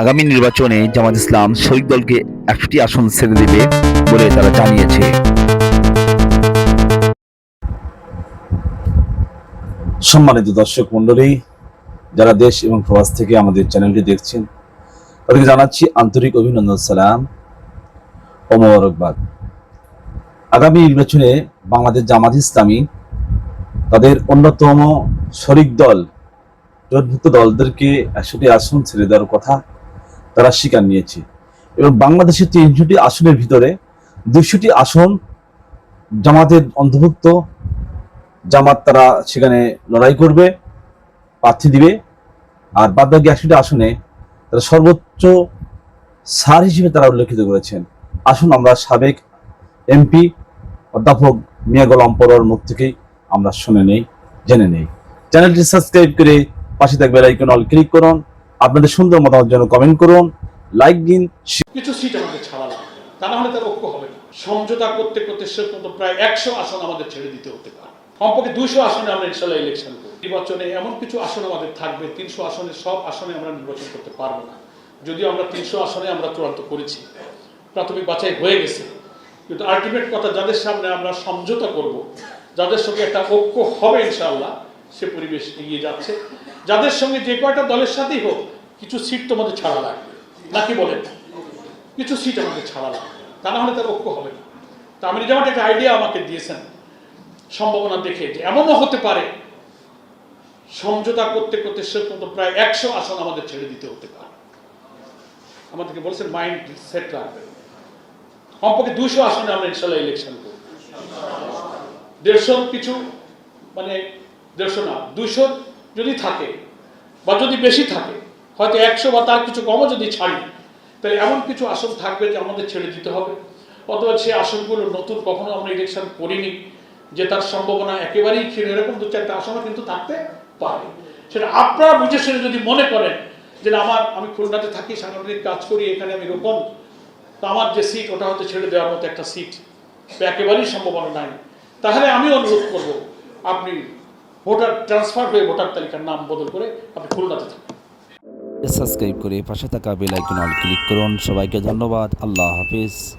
আগামী নির্বাচনে জামাত ইসলাম শরিক দলকে একটি আসন ছেড়ে দেবে বলে তারা জানিয়েছে। সম্মানিত দর্শক মণ্ডলী, যারা দেশ এবং প্রবাস থেকে আমাদের চ্যানেলটি দেখছেন, তাদেরকে জানাচ্ছি আন্তরিক অভিনন্দন, সালাম ও মোবারকবাদ। আগামী নির্বাচনে বাংলাদেশ জামাত ইসলামী তাদের অন্যতম শরিক দল, জোটভুক্ত দলদেরকে একশোটি আসন ছেড়ে দেওয়ার কথা তারা স্বীকার নিয়েছে। এবং বাংলাদেশের তিনশোটি আসনের ভিতরে দুশোটি আসন জামাতের অন্তর্ভুক্ত, জামাত তারা সেখানে লড়াই করবে, প্রার্থী দিবে। আর বাদ বাকি একশোটি আসনে তারা সর্বোচ্চ সার হিসেবে তারা উল্লেখিত করেছেন। আসুন আমরা সাবেক এমপি, অধ্যাপক মিয়া গোলাম পরোয়ার মুখ থেকেই আমরা শুনে নেই, জেনে নেই। চ্যানেলটি সাবস্ক্রাইব করে পাশে থাকবে লাইকন অল ক্লিক করুন। আপনাদের সুন্দর মতামত জন্য কমেন্ট করুন। লাইক দিন, কিছু সিট আমাদের ছাড়া লাগবে তা না হলে তার ঐক্য হবে না। সমঝোতা করতে করতে শেষ পর্যন্ত প্রায় একশো আসন আমাদের ছেড়ে দিতে হতে পারে। কমপক্ষে দুইশো আসনে আমরা ইনশাল্লাহ ইলেকশন করব। নির্বাচনে এমন কিছু আসন আমাদের থাকবে, তিনশো আসনে সব আসনে আমরা নির্বাচন করতে পারব না। যদিও আমরা তিনশো আসনে আমরা চূড়ান্ত করেছি। প্রাথমিক বাছাই হয়ে গেছে। কিন্তু আলটিমেট কথা যাদের সামনে আমরা সমঝোতা করব, যাদের সঙ্গে একটা ঐক্য হবে ইনশাআল্লাহ সে পরিবেশ এগিয়ে যাচ্ছে। যাদের সঙ্গে যে কয়টা দলের সাথেই হোক, কিছু সিট তোমাদের ছাড়া লাগবে। নাকি বলেন কিছু সিট আমাদের ছাড়া লাগবে তা না হলে তার ঐক্য হবে না। তা আমি যেমন একটা আইডিয়া আমাকে দিয়েছেন, সম্ভাবনা দেখে যে এমনও হতে পারে, সমঝোতা করতে করতে পর্যন্ত প্রায় একশো আসন আমাদের ছেড়ে দিতে হতে পারে। আমাদেরকে বলেছেন, মাইন্ড সেট রাখবেন কমপক্ষে দুইশো আসনে আমরা ইনশাল্লাহ ইলেকশন করব। দেড়শো কিছু মানে দেড়শো না দুইশো যদি থাকে, বা যদি বেশি থাকে হয়তো একশো বা তার কিছু কমও যদি ছাড়ি, তাহলে এমন কিছু আসন থাকবে যে আমাদের ছেড়ে দিতে হবে। অথবা সেই আসনগুলো নতুন কখনো আমরা ইলেকশন করিনি, যে তার সম্ভাবনা একেবারেই ক্ষীণ, এরকম দু চারটা আসনও কিন্তু থাকতে পারে। সেটা আপনারা বুঝে শুনে যদি মনে করেন যে আমার, আমি খুলনাতে থাকি, সাংগঠনিক কাজ করি, এখানে আমি রোপণ, তো আমার যে সিট ওটা হয়তো ছেড়ে দেওয়ার মতো একটা সিট একেবারেই সম্ভাবনা নাই। তাহলে আমি অনুরোধ করব, আপনি ভোটার ট্রান্সফার হয়ে ভোটার তালিকার নাম বদল করে আপনি খুলনাতে থাকুন। সাবস্ক্রাইব করে পাশে থাকা বেল আইকন ক্লিক করুন। সবাইকে ধন্যবাদ। আল্লাহ হাফিজ।